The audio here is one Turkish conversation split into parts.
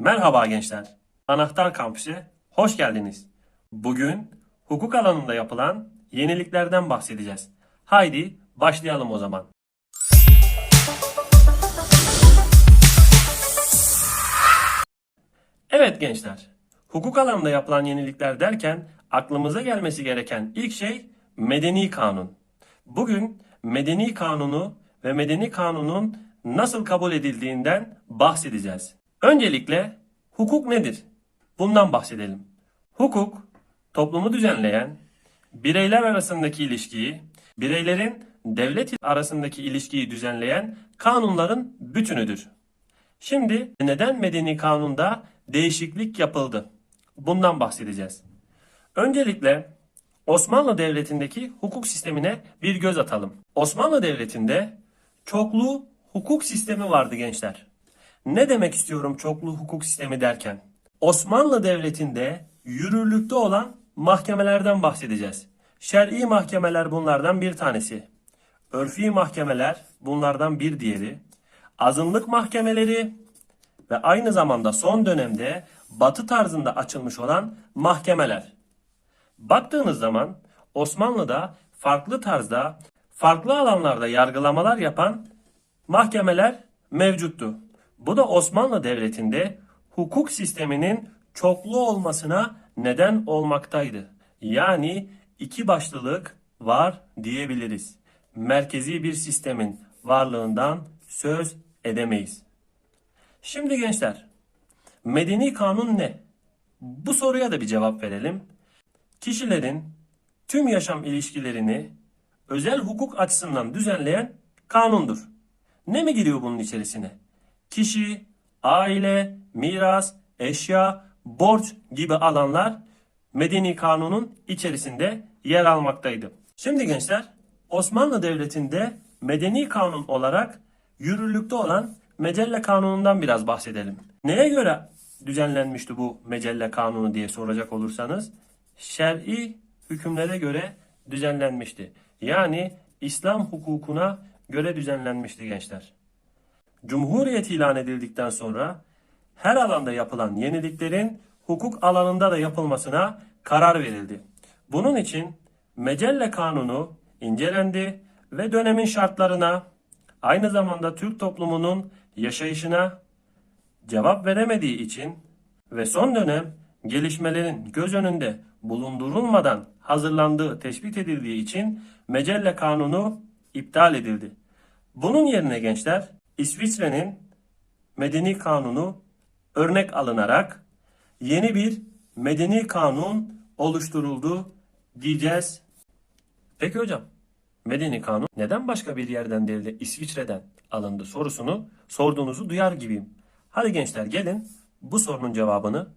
Merhaba gençler. Anahtar Kampüs'e hoş geldiniz. Bugün hukuk alanında yapılan yeniliklerden bahsedeceğiz. Haydi başlayalım o zaman. Evet gençler. Hukuk alanında yapılan yenilikler derken aklımıza gelmesi gereken ilk şey medeni kanun. Bugün medeni kanunu ve medeni kanunun nasıl kabul edildiğinden bahsedeceğiz. Öncelikle hukuk nedir? Bundan bahsedelim. Hukuk, toplumu düzenleyen, bireyler arasındaki ilişkiyi, bireylerin devlet arasındaki ilişkiyi düzenleyen kanunların bütünüdür. Şimdi neden medeni kanunda değişiklik yapıldı? Bundan bahsedeceğiz. Öncelikle Osmanlı Devleti'ndeki hukuk sistemine bir göz atalım. Osmanlı Devleti'nde çoklu hukuk sistemi vardı gençler. Ne demek istiyorum çoklu hukuk sistemi derken? Osmanlı Devleti'nde yürürlükte olan mahkemelerden bahsedeceğiz. Şer'i mahkemeler bunlardan bir tanesi. Örfi mahkemeler bunlardan bir diğeri. Azınlık mahkemeleri ve aynı zamanda son dönemde batı tarzında açılmış olan mahkemeler. Baktığınız zaman Osmanlı'da farklı tarzda, farklı alanlarda yargılamalar yapan mahkemeler mevcuttu. Bu da Osmanlı Devleti'nde hukuk sisteminin çoklu olmasına neden olmaktaydı. Yani iki başlılık var diyebiliriz. Merkezi bir sistemin varlığından söz edemeyiz. Şimdi gençler, medeni kanun ne? Bu soruya da bir cevap verelim. Kişilerin tüm yaşam ilişkilerini özel hukuk açısından düzenleyen kanundur. Ne mi giriyor bunun içerisine? Kişi, aile, miras, eşya, borç gibi alanlar medeni kanunun içerisinde yer almaktaydı. Şimdi gençler, Osmanlı Devleti'nde medeni kanun olarak yürürlükte olan Mecelle Kanunu'ndan biraz bahsedelim. Neye göre düzenlenmişti bu Mecelle Kanunu diye soracak olursanız, şer'i hükümlere göre düzenlenmişti. Yani İslam hukukuna göre düzenlenmişti gençler. Cumhuriyet ilan edildikten sonra her alanda yapılan yeniliklerin hukuk alanında da yapılmasına karar verildi. Bunun için Mecelle Kanunu incelendi ve dönemin şartlarına, aynı zamanda Türk toplumunun yaşayışına cevap veremediği için ve son dönem gelişmelerin göz önünde bulundurulmadan hazırlandığı tespit edildiği için Mecelle Kanunu iptal edildi. Bunun yerine gençler İsviçre'nin Medeni Kanunu örnek alınarak yeni bir medeni kanun oluşturuldu diyeceğiz. Peki hocam, medeni kanun neden başka bir yerden değil de İsviçre'den alındı sorusunu sorduğunuzu duyar gibiyim. Hadi gençler gelin bu sorunun cevabını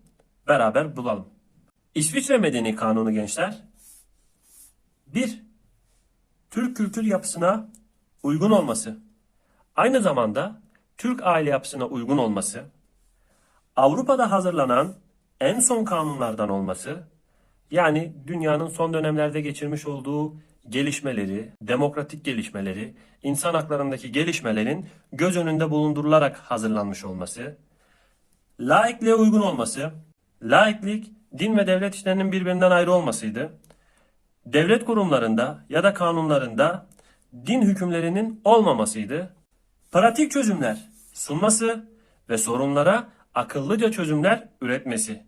beraber bulalım. İsviçre Medeni Kanunu gençler 1. Türk kültür yapısına uygun olması. Aynı zamanda Türk aile yapısına uygun olması. Avrupa'da hazırlanan en son kanunlardan olması. Yani dünyanın son dönemlerde geçirmiş olduğu gelişmeleri, demokratik gelişmeleri, insan haklarındaki gelişmelerin göz önünde bulundurularak hazırlanmış olması. Laikliğe uygun olması. Laiklik, din ve devlet işlerinin birbirinden ayrı olmasıydı. Devlet kurumlarında ya da kanunlarında din hükümlerinin olmamasıydı. Pratik çözümler sunması ve sorunlara akıllıca çözümler üretmesi.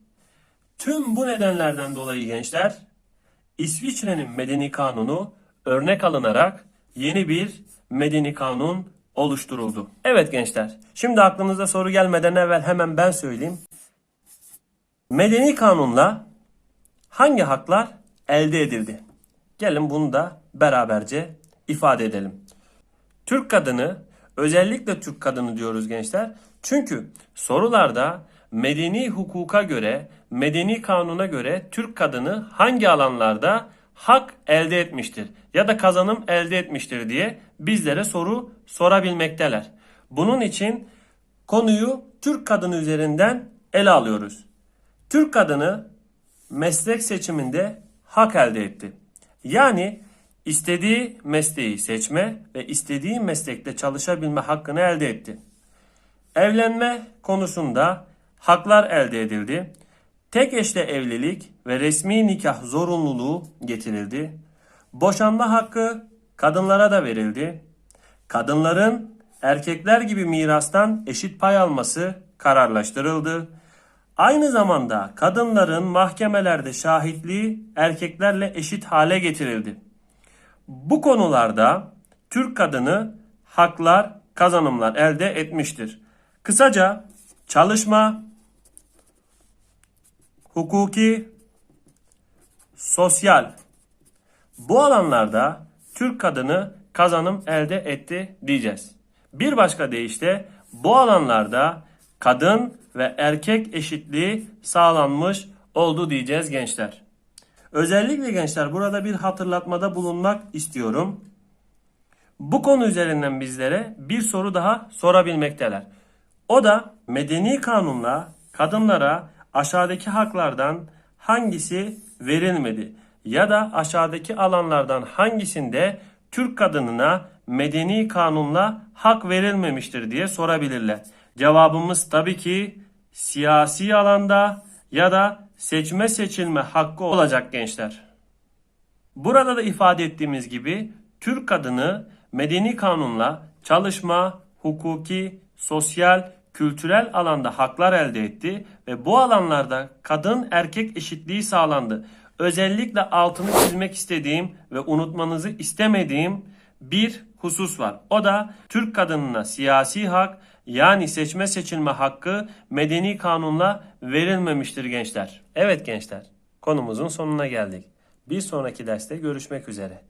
Tüm bu nedenlerden dolayı gençler İsviçre'nin medeni kanunu örnek alınarak yeni bir medeni kanun oluşturuldu. Evet gençler, şimdi aklınıza soru gelmeden evvel hemen ben söyleyeyim. Medeni kanunla hangi haklar elde edildi? Gelin bunu da beraberce ifade edelim. Türk kadını, özellikle Türk kadını diyoruz gençler. Çünkü sorularda medeni hukuka göre, medeni kanuna göre Türk kadını hangi alanlarda hak elde etmiştir ya da kazanım elde etmiştir diye bizlere soru sorabilmekteler. Bunun için konuyu Türk kadını üzerinden ele alıyoruz. Türk kadını meslek seçiminde hak elde etti. Yani istediği mesleği seçme ve istediği meslekte çalışabilme hakkını elde etti. Evlenme konusunda haklar elde edildi. Tek eşle evlilik ve resmi nikah zorunluluğu getirildi. Boşanma hakkı kadınlara da verildi. Kadınların erkekler gibi mirastan eşit pay alması kararlaştırıldı. Aynı zamanda kadınların mahkemelerde şahitliği erkeklerle eşit hale getirildi. Bu konularda Türk kadını haklar, kazanımlar elde etmiştir. Kısaca çalışma, hukuki, sosyal bu alanlarda Türk kadını kazanım elde etti diyeceğiz. Bir başka deyişle bu alanlarda kadın ve erkek eşitliği sağlanmış oldu diyeceğiz gençler. Özellikle gençler burada bir hatırlatmada bulunmak istiyorum. Bu konu üzerinden bizlere bir soru daha sorabilmekteler. O da medeni kanunla kadınlara aşağıdaki haklardan hangisi verilmedi ya da aşağıdaki alanlardan hangisinde Türk kadınına medeni kanunla hak verilmemiştir diye sorabilirler. Cevabımız tabii ki siyasi alanda ya da seçme seçilme hakkı olacak gençler. Burada da ifade ettiğimiz gibi Türk kadını medeni kanunla çalışma, hukuki, sosyal, kültürel alanda haklar elde etti ve bu alanlarda kadın erkek eşitliği sağlandı. Özellikle altını çizmek istediğim ve unutmanızı istemediğim bir husus var. O da Türk kadınına siyasi hak yani seçme seçilme hakkı medeni kanunla verilmemiştir gençler. Evet gençler konumuzun sonuna geldik. Bir sonraki derste görüşmek üzere.